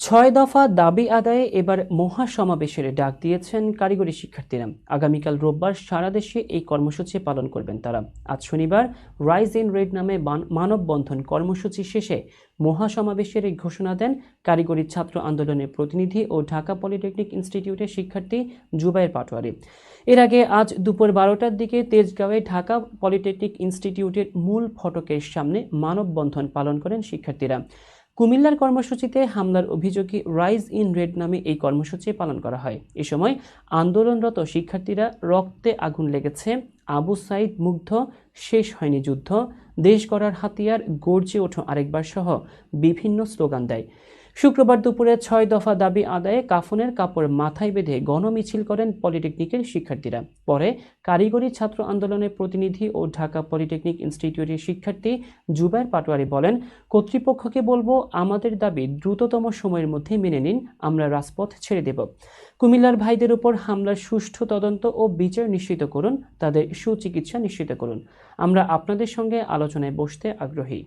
ছয় দফা দাবি আদায়ে এবার মহাসমাবেশের ডাক দিয়েছেন কারিগরি শিক্ষার্থীরা। আগামীকাল রোববার সারা দেশে এই কর্মসূচি পালন করবেন তারা। আজ শনিবার রাইজ ইন রেড নামে বান- মানববন্ধন কর্মসূচি শেষে মহাসমাবেশের এই ঘোষণা দেন কারিগরি ছাত্র আন্দোলনের প্রতিনিধি ও ঢাকা পলিটেকনিক ইনস্টিটিউটের শিক্ষার্থী জুবাইর পাটোয়ারি। এর আগে আজ দুপুর বারোটার দিকে তেজগাঁওয়ে ঢাকা পলিটেকনিক ইনস্টিটিউটের মূল ফটকের সামনে মানববন্ধন পালন করেন শিক্ষার্থীরা। কুমিল্লার কর্মসূচিতে হামলার অভিযোগে রাইজ ইন রেড নামে এই কর্মসূচি পালন করা হয়। এ সময় আন্দোলনরত শিক্ষার্থীরা রক্তে আগুন লেগেছে। আবু সাইদ মুগ্ধ, শেষ হয়নি যুদ্ধ। দেশ গড়ার হাতিয়ার গর্জে ওঠো আরেকবার সহ বিভিন্ন স্লোগান দেয়। শুক্রবার দুপুরে ছয় দফা দাবি আদায়ে কাফনের কাপড় মাথায় বেঁধে গণমিছিল করেন পলিটেকনিকের শিক্ষার্থীরা। পরে কারিগরি ছাত্র আন্দোলনের প্রতিনিধি ও ঢাকা পলিটেকনিক ইনস্টিটিউটের শিক্ষার্থী জুবাইর পাটোয়ারি বলেন, কর্তৃপক্ষকে বলব, আমাদের দাবি দ্রুততম সময়ের মধ্যে মেনে নিন, আমরা রাজপথ ছেড়ে দেব। কুমিল্লার ভাইদের উপর হামলার সুষ্ঠু তদন্ত ও বিচার নিশ্চিত করুন, তাদের সুচিকিৎসা নিশ্চিত করুন। আমরা আপনাদের সঙ্গে আলোচনায় বসতে আগ্রহী।